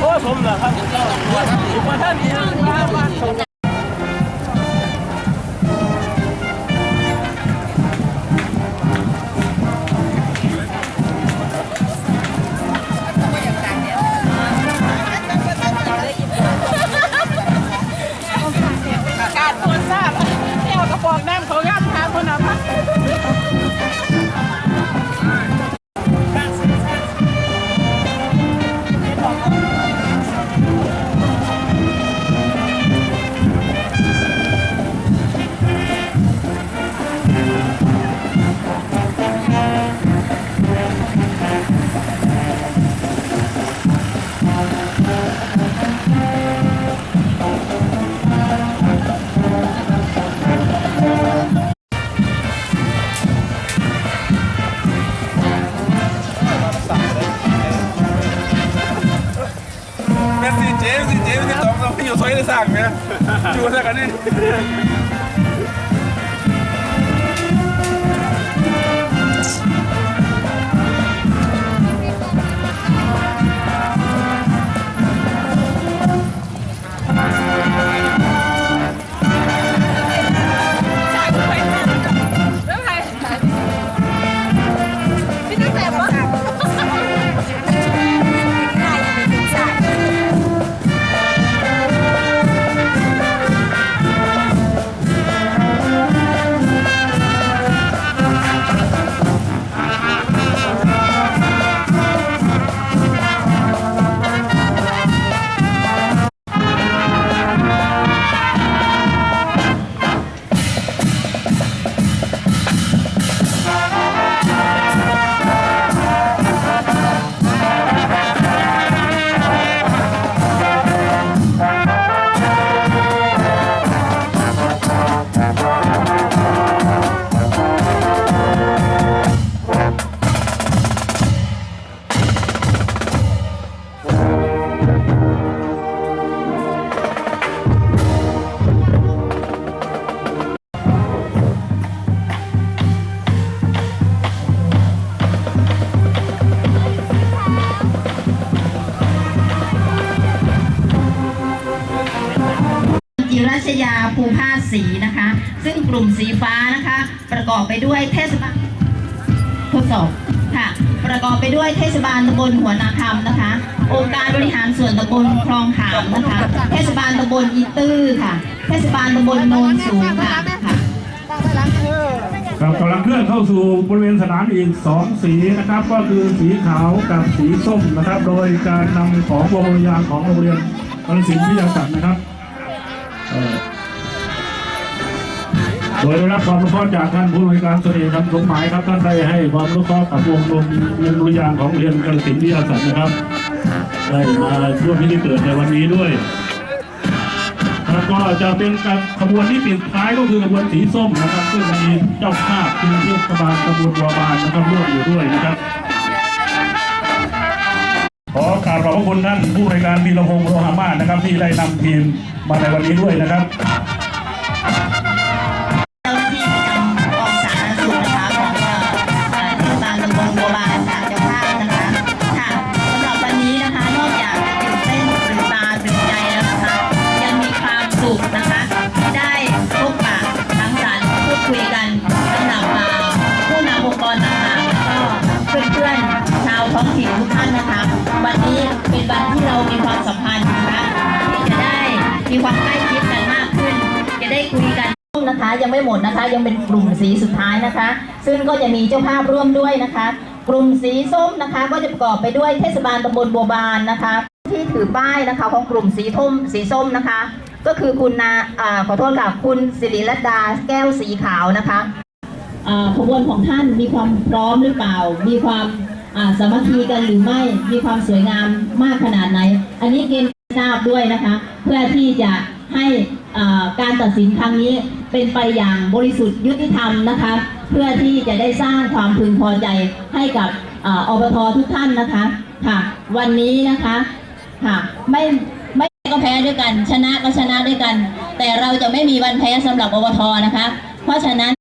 โอ้สมเหรอครับสมมาท่านสมมาท่านสม อยู่ รัชยาภูพาสีนะคะ ซึ่งกลุ่มสีฟ้านะคะ ประกอบไปด้วยเทศบาลทดสอบค่ะ ประกอบไปด้วยเทศบาลตำบลหัวนาคำนะคะ องค์การบริหารส่วนตำบลคลองขามนะคะ เทศบาลตำบลอีตื้อค่ะ เทศบาลตำบลโนนสูงค่ะครับกำลังเคลื่อนเข้าสู่บริเวณสนามอีกสองสีนะครับ ก็คือสีขาวกับสีส้มนะครับ โดยการนำของวงวิญญาณของโรงเรียนอนุสินวิทยาศาสตร์นะครับ โดยได้รับความรู้เคราะห์จากท่านผู้บริการเสน่ห์คำสมหมายครับท่านได้ให้ความรู้เคราะห์กับวงวงวงวิญญาณของเรียนกาฬสินวิทยาศาสตร์นะครับ ได้มาร่วมพิธีเปิดในวันนี้ด้วยแล้วก็จะเป็นการขบวนที่ปิดท้ายก็คือขบวนสีส้มนะครับซึ่งมีเจ้าภาพคือเทศบาลตำบลบัวบานนะครับร่วมอยู่ด้วยนะครับขอกราบขอบพระคุณท่านผู้บริการพีรพงศ์โลหามาศนะครับที่ได้นำทีมมาในวันนี้ด้วยนะครับ ยังไม่หมดนะคะ ยังเป็นกลุ่มสีสุดท้ายนะคะ ซึ่งก็จะมีเจ้าภาพร่วมด้วยนะคะ กลุ่มสีส้มนะคะ ก็จะประกอบไปด้วยเทศบาลตำบลบัวบานนะคะ ที่ถือป้ายนะคะของกลุ่มสีทมสีส้มนะคะ ก็คือคุณนาอ่าขอโทษค่ะคุณสิริรัตดาแก้วสีขาวนะคะขบวนของท่านมีความพร้อมหรือเปล่า มีความาสามัคคีกันหรือไม่ มีความสวยงามมากขนาดไหน อันนี้เกณฑ์ทราบด้วยนะคะ เพื่อที่จะให้การตัดสินครั้งนี้ เป็นไปอย่างบริสุทธิ์ยุติธรรมนะคะ เพื่อที่จะได้สร้างความพึงพอใจให้กับอบททุกท่านนะคะค่ะ วันนี้นะคะค่ะไม่ไม่ก็แพ้ด้วยกัน ชนะก็ชนะด้วยกัน แต่เราจะไม่มีวันแพ้สำหรับอบทนะคะ เพราะฉะนั้น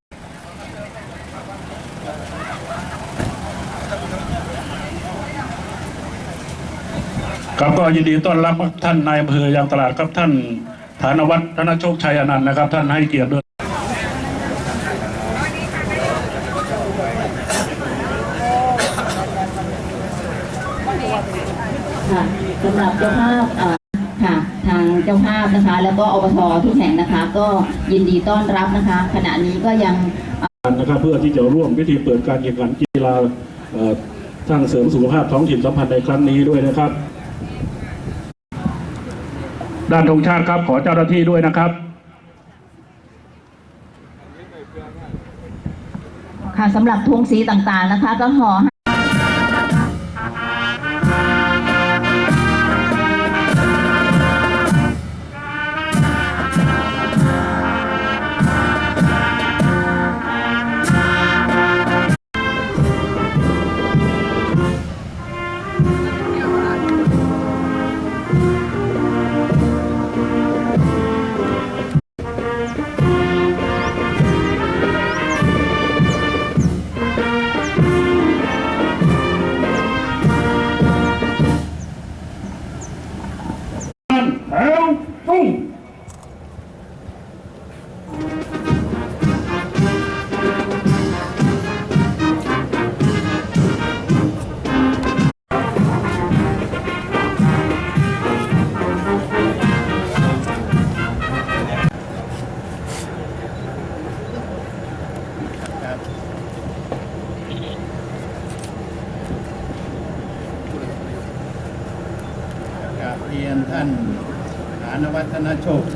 ครับก็ยินดีต้อนรับท่านนายอำเภอยางตลาดครับท่าน ฐานวัฒน์ธนโชคชัยอนันต์นะครับ ท่านให้เกียรติด้วยค่ะสำหรับเจ้าภาพเอ่อค่ะทางเจ้าภาพนะคะ แล้วก็อบททุกแห่งนะคะ ก็ยินดีต้อนรับนะคะ ขณะนี้ก็ยังนะครับเพื่อที่จะร่วมพิธีเปิดการแข่งขันกีฬาเอ่อสร้างเสริมสุขภาพท้องถิ่นสัมพันธ์ในครั้งนี้ด้วยนะครับ ด้านธงชาติครับ ขอเจ้าหน้าที่ด้วยนะครับ ค่ะสำหรับธงสีต่างๆนะคะ ก็ขอให้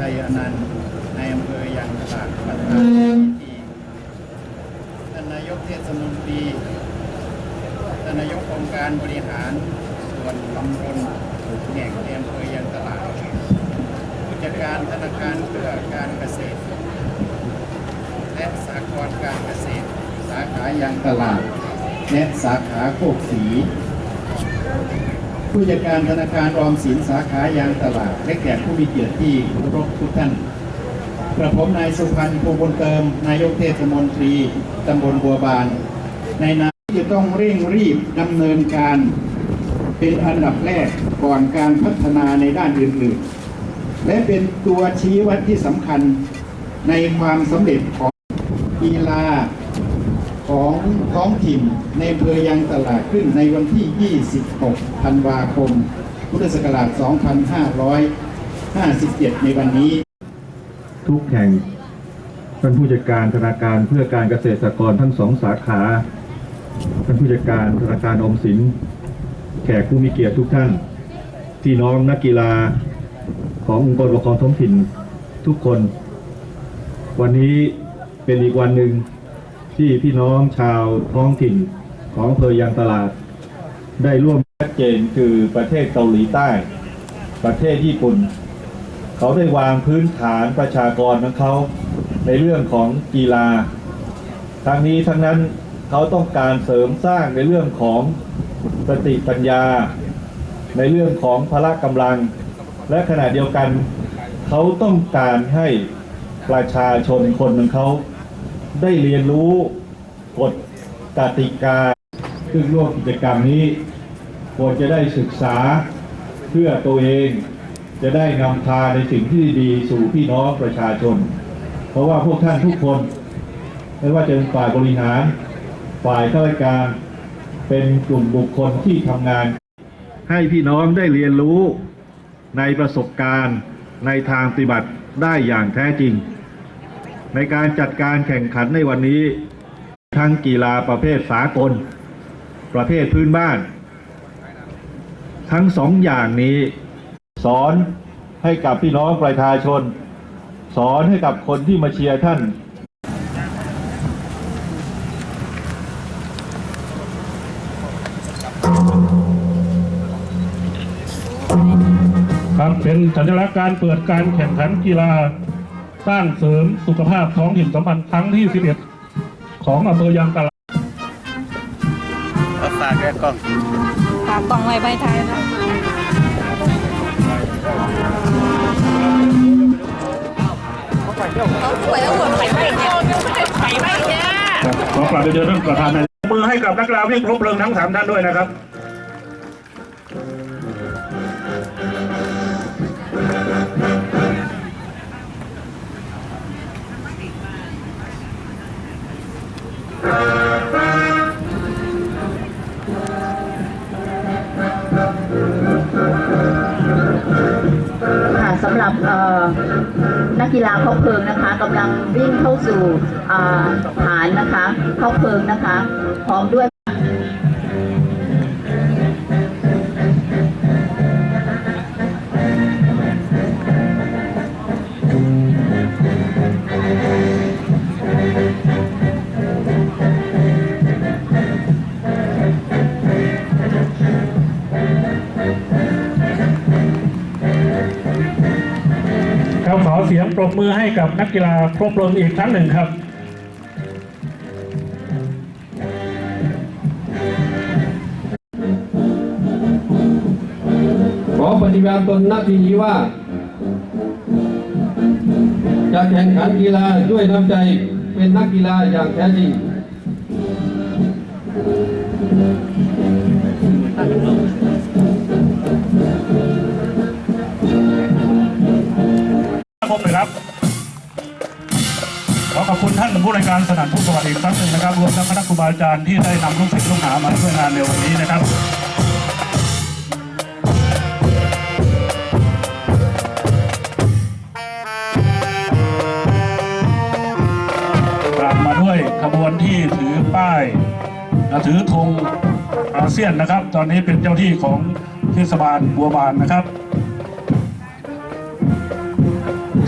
ชคชัยอนันต์ในอำเภอยางตลาดประธานพิธีท่านนายกเทศมนตรีท่านนายกองค์การบริหารส่วนตำบลแห่งในอำเภอยางตลาดผู้จัดการธนาคารเพื่อการเกษตร และสหกรณ์การเกษตร สาขายางตลาดและสาขาโคกสี ผู้จัดการธนาคารออมสินสาขายางตลาด และแขกผู้มีเกียรติที่เคารพทุกท่าน กระผมนายสุพันธ์ภูบุญเติม นายกเทศมนตรีตำบลบัวบาน ในนามที่จะต้องเร่งรีบดำเนินการเป็นอันดับแรกก่อนการพัฒนาในด้านอื่นๆ และเป็นตัวชี้วัดที่สำคัญในความสำเร็จของกีฬา ของท้องถิ่นในอำเภอยางตลาดขึ้นในวันที่ 26 ธันวาคม พุทธศักราช 2557 ในวันนี้ ทุกแห่งท่านผู้จัดการธนาคารเพื่อการเกษตรกรทั้งสองสาขาท่านผู้จัดการธนาคารออมสิน แขกผู้มีเกียรติทุกท่าน พี่น้องนักกีฬาขององค์กรปกครองท้องถิ่นทุกคน วันนี้เป็นอีกวันหนึ่ง ที่พี่น้องชาวท้องถิ่นของอำเภอยางตลาด ได้ร่วมชัดเจนคือประเทศเกาหลีใต้ ประเทศญี่ปุ่น เขาได้วางพื้นฐานประชากรของเขาในเรื่องของกีฬาทั้งนี้ทั้งนั้นเขาต้องการเสริมสร้างในเรื่องของสติปัญญา ในเรื่องของพละกำลัง และขณะเดียวกัน เขาต้องการให้ประชาชนคนของเขา ได้เรียนรู้กฎกติกาซึ่งร่วมกิจกรรมนี้ควรจะได้ศึกษาเพื่อตัวเองจะได้นำพาในสิ่งที่ดีสู่พี่น้องประชาชน เพราะว่าพวกท่านทุกคน ไม่ว่าจะเป็นฝ่ายบริหาร ฝ่ายข้าราชการ เป็นกลุ่มบุคคลที่ทำงาน ให้พี่น้องได้เรียนรู้ในประสบการณ์ในทางปฏิบัติได้อย่างแท้จริง ในการจัดการแข่งขันในวันนี้ ทั้งกีฬาประเภทสากล ประเภทพื้นบ้าน ทั้งสองอย่างนี้ สอนให้กับพี่น้องประชาชน สอนให้กับคนที่มาเชียร์ท่านครับเป็นสัญลักษณ์การเปิดการแข่งขันกีฬา สร้างเสริมสุขภาพท้องถิ่นสัมพันธ์ครั้งที่ 11 ของอำเภอยางตลาดเอาฝากแกกล้องฝากกล่องไว้ใบไทยนะเขาสวยเอาหมดไข่ไม่เนี่ยไข่ไม่เนี่ยครับขอกราบเรียนท่านประธานในมือให้กับนักกีฬาวิ่งครบเพลิงทั้งสามท่านด้วยนะครับ ค่ะสำหรับนักกีฬาเข้าเพลิงนะคะกำลังวิ่งเข้าสู่ฐานนะคะ เข้าเพลิงนะคะ พร้อมด้วย มือให้กับนักกีฬาครบเพลิงอีกครั้งหนึ่งครับขอปฏิญาณตนหน้าที่นี้ว่า จะแข่งขันกีฬาด้วยน้ำใจเป็นนักกีฬาอย่างแท้จริง ผู้รายการสนานผู้สวัสดีอีกครั้งหนึ่งนะครับรวมทั้งคณะครูบาอาจารย์ที่ได้นำลูกศิษย์ลูกหามาช่วยงานในวันนี้นะครับตามมาด้วยขบวนที่ถือป้ายถือธงอาเซียนนะครับ ตอนนี้เป็นเจ้าที่ของเทศบาลบัวบานนะครับ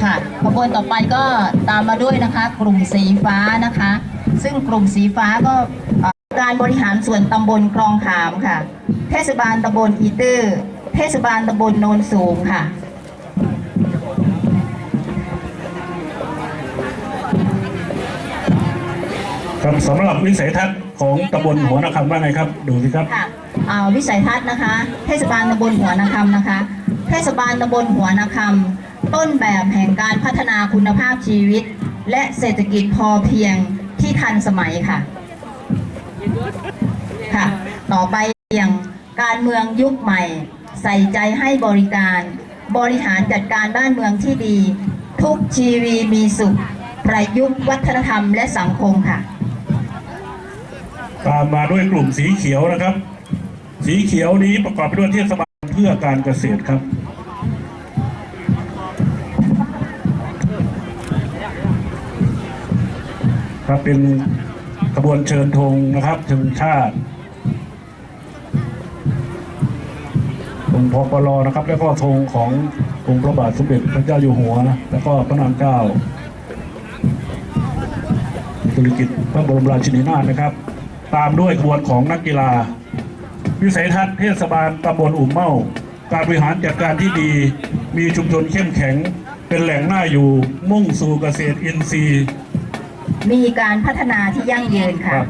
ค่ะขบวนต่อไปก็ตามมาด้วยนะคะ กลุ่มสีฟ้านะคะ ซึ่งกลุ่มสีฟ้าก็เอ่อการบริหารส่วนตำบลคลองขามค่ะ เทศบาลตำบลอีเตอร์ เทศบาลตำบลโนนสูงค่ะครับสำหรับวิสัยทัศน์ของตำบลหัวนาคำว่าไงครับ ดูสิครับค่ะอ่าวิสัยทัศน์นะคะ เทศบาลตำบลหัวนาคำนะคะ เทศบาลตำบลหัวนาคำ ต้นแบบแห่งการพัฒนาคุณภาพชีวิต และเศรษฐกิจพอเพียงที่ทันสมัยค่ะค่ะ ต่อไปอย่างการเมืองยุคใหม่ ใส่ใจให้บริการ บริหารจัดการบ้านเมืองที่ดี ทุกชีวีมีสุข ประยุกต์วัฒนธรรมและสังคมค่ะ ตามมาด้วยกลุ่มสีเขียวนะครับ สีเขียวนี้ประกอบไปด้วยเทศบาลเพื่อการเกษตรครับ ครับเป็นขบวนเชิญธงนะครับธงชาติธงพปลนะครับ แล้วก็ธงขององค์พระบาทสมเด็จพระเจ้าอยู่หัวนะแล้วก็พระนางเจ้าสุรกิติ์พระบรมราชินีนาถนะครับ ตามด้วยขบวนของนักกีฬา วิสัยทัศน์เทศบาลตำบลอุ่มเมาการบริหารจัดการที่ดีมีชุมชนเข้มแข็ง เป็นแหล่งหน่าอยู่มุ่งสู่เกษตรอินทรีย์ มีการพัฒนาที่ยั่งยืนครัค่ะบ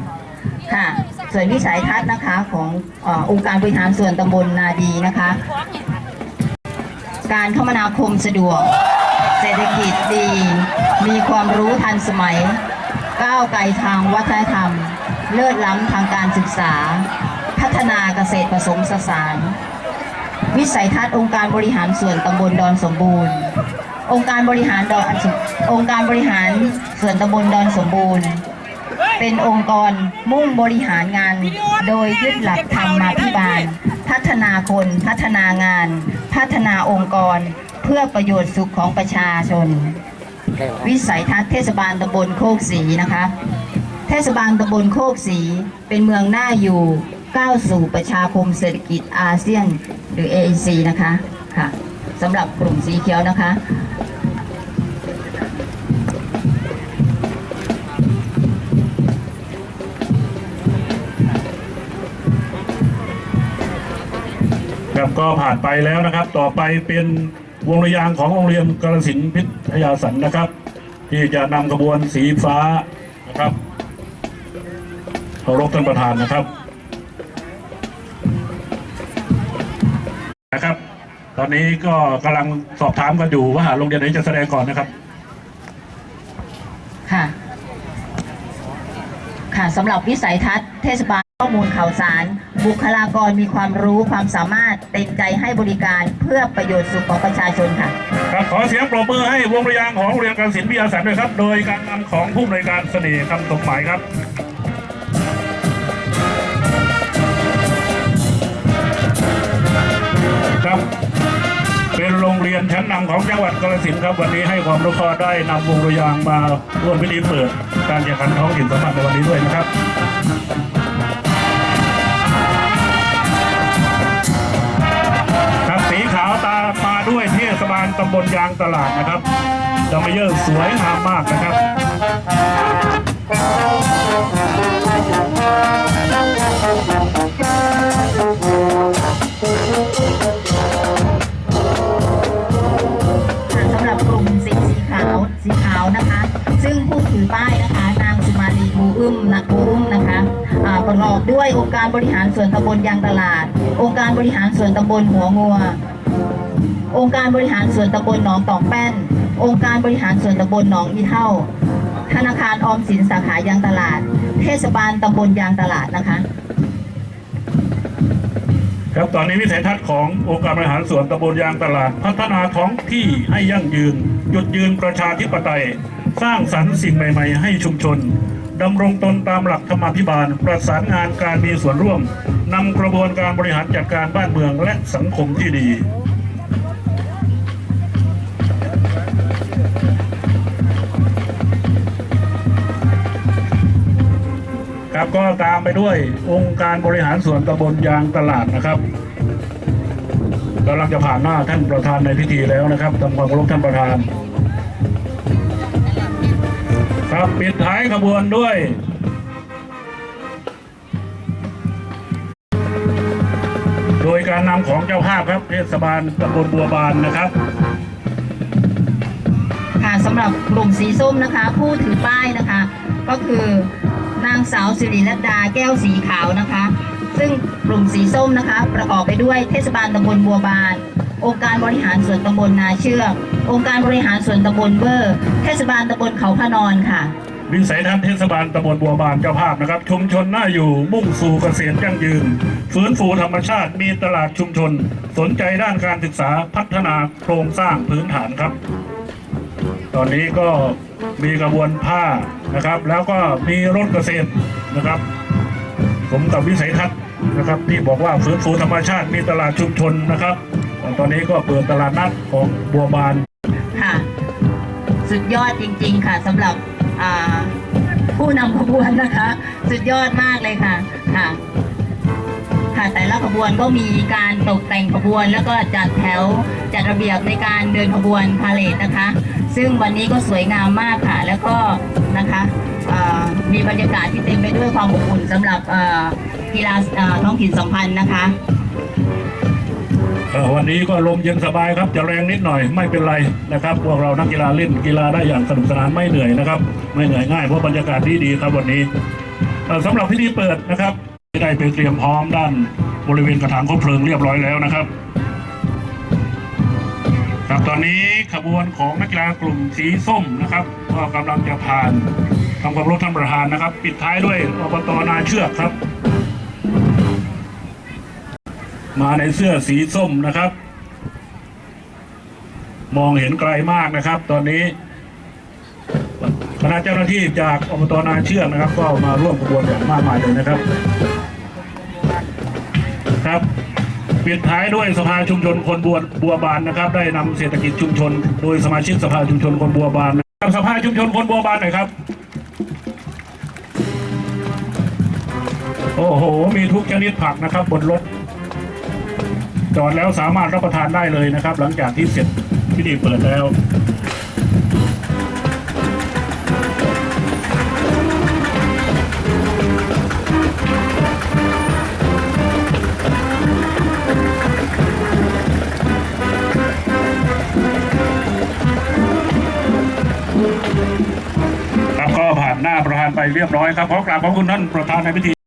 ค่ะ ส่วนวิสัยทัศน์นะคะของเออองค์การบริหารส่วนตำบลนาดีนะคะ การคมนาคมสะดวก เศรษฐกิจดี มีความรู้ทันสมัย ก้าวไกลทางวัฒนธรรม เลิศล้ำทางการศึกษา พัฒนาเกษตรผสมผสาน วิสัยทัศน์องค์การบริหารส่วนตำบลดอนสมบูรณ์ องค์การบริหารดอนองค์การบริหารส่วนตำบลดอนสมบูรณ์ เป็นองค์กรมุ่งบริหารงาน โดยยึดหลักธรรมาภิบาล พัฒนาคนพัฒนางาน พัฒนาองค์กร เพื่อประโยชน์สุขของประชาชน วิสัยทัศน์เทศบาลตำบลโคกศรีนะคะเทศบาลตำบลโคกศรีเป็นเมืองน่าอยู่ ก้าวสู่ประชาคมเศรษฐกิจอาเซียนหรือ AEC นะคะค่ะสำหรับกลุ่มสีเขียวนะคะครับก็ผ่านไปแล้วนะครับ ต่อไปเป็นวงระยางของโรงเรียนกาลสินธุ์พิทยาสันนะครับ ที่จะนำขบวนสีฟ้านะครับเคารพท่านประธานนะครับ นะครับ ตอนนี้ก็กำลังสอบถามกันอยู่ว่าโรงเรียนไหนจะแสดงก่อนนะครับ ค่ะ ค่ะสำหรับวิสัยทัศน์เทศบาลข้อมูลข่าวสาร บุคลากรมีความรู้ความสามารถเต็มใจให้บริการเพื่อประโยชน์สุขของประชาชนค่ะครับขอเสียงปรบมือให้วงระยางของโรงเรียนการศิลป์วิทยาสันต์ด้วยครับ โดยการนำของผู้อำนวยการเสน่ห์คำสมหมายครับ ครับ เป็นโรงเรียนชั้นนำของจังหวัดกาฬสินธุ์ครับ วันนี้ให้ความรู้เคราะห์ได้นำวงริยางมาร่วมพิธีเปิด การแข่งขันท้องถิ่นสัมพันธ์ในวันนี้ด้วยนะครับครับสีขาวตามมาด้วยเทศบาลตำบลยางตลาดนะครับดอกไม้เยอะสวยงามมากนะครับ ด้วยองค์การบริหารส่วนตำบลยางตลาด องค์การบริหารส่วนตำบลหัวงัว องค์การบริหารส่วนตำบลหนองตอกแป้น องค์การบริหารส่วนตำบลหนองอีเท่า ธนาคารออมสินสาขายางตลาด เทศบาลตำบลยางตลาดนะคะ ครับตอนนี้วิสัยทัศน์ขององค์การบริหารส่วนตำบลยางตลาด พัฒนาท้องที่ให้ยั่งยืน หยุดยืนประชาธิปไตย สร้างสรรค์สิ่งใหม่ ๆ ให้ชุมชน ดำรงตนตามหลักธรรมาภิบาล ประสานงานการมีส่วนร่วมนำกระบวนการบริหารจัดการบ้านเมืองและสังคมที่ดี ครับก็ตามไปด้วยองค์การบริหารส่วนตำบลยางตลาดนะครับกำลังจะผ่านหน้าท่านประธานในพิธีแล้วนะครับทำความเคารพท่านประธาน ครับปิดท้ายขบวนด้วยโดยการนำของเจ้าภาพครับเทศบาลตำบลบัวบานนะครับค่ะสำหรับกลุ่มสีส้มนะคะ ผู้ถือป้ายนะคะ ก็คือนางสาวสิริรัตดาแก้วสีขาวนะคะ ซึ่งกลุ่มสีส้มนะคะ ประกอบไปด้วยเทศบาลตำบลบัวบาน องค์การบริหารส่วนตำบลนาเชือก องค์การบริหารส่วนตำบลเบอร์เทศบาลตำบลเขาพะนอนค่ะ วิสัยทัศน์เทศบาลตำบลบัวบานเจ้าภาพนะครับ ชุมชนน่าอยู่มุ่งสู่เกษตรยั่งยืน ฟื้นฟูธรรมชาติมีตลาดชุมชน สนใจด้านการศึกษาพัฒนาโครงสร้างพื้นฐานครับ ตอนนี้ก็มีกระบวนผ้านะครับ แล้วก็มีรถเกษตรนะครับสมกับวิสัยทัศน์นะครับที่บอกว่าฟื้นฟูธรรมชาติมีตลาดชุมชนนะครับ ตอนนี้ก็เปิดตลาดนัดของบัวบานค่ะ สุดยอดจริง ๆ ค่ะสำหรับผู้นำขบวนนะคะ สุดยอดมากเลยค่ะค่ะ ค่ะแต่ละขบวนก็มีการตกแต่งขบวน แล้วก็จัดแถวจัดระเบียบในการเดินขบวนพาเลทนะคะ ซึ่งวันนี้ก็สวยงามมากค่ะ แล้วก็นะคะมีบรรยากาศที่เต็มไปด้วยความอบอุ่นสำหรับกีฬาท้องถิ่นสัมพันธ์นะคะ วันนี้ก็ลมเย็นสบายครับจะแรงนิดหน่อยไม่เป็นไรนะครับ พวกเรานักกีฬาเล่นกีฬาได้อย่างสนุกสนานไม่เหนื่อยนะครับ ไม่เหนื่อยง่ายเพราะบรรยากาศที่ดีครับวันนี้เอ่อสำหรับพิธีเปิดนะครับได้ไปเตรียมพร้อมด้านบริเวณกระถางคบเพลิงเรียบร้อยแล้วนะครับ ครับตอนนี้ขบวนของนักกีฬากลุ่มสีส้มนะครับก็กำลังจะผ่านทำความเคารพท่านประธานนะครับ ปิดท้ายด้วยอบตนาเชือกครับ มาในเสื้อสีส้มนะครับ มองเห็นไกลมากนะครับ ตอนนี้คณะเจ้าหน้าที่จากอบตนาเชือกนะครับ ก็มาร่วมขบวนอย่างมากมายเลยนะครับ ครับปิดท้ายด้วยสภาชุมชนคนบัวบัวบานนะครับ ได้นำเศรษฐกิจชุมชน โดยสมาชิกสภาชุมชนคนบัวบานนะครับสภาชุมชนคนบัวบานหน่อยครับ โอ้โห มีทุกชนิดผักนะครับบนรถ จอดแล้วสามารถรับประทานได้เลยนะครับ หลังจากที่เสร็จพิธีเปิดแล้วครับก็ผ่านหน้าประธานไปเรียบร้อยครับขอกราบขอบคุณท่านประธานในพิธี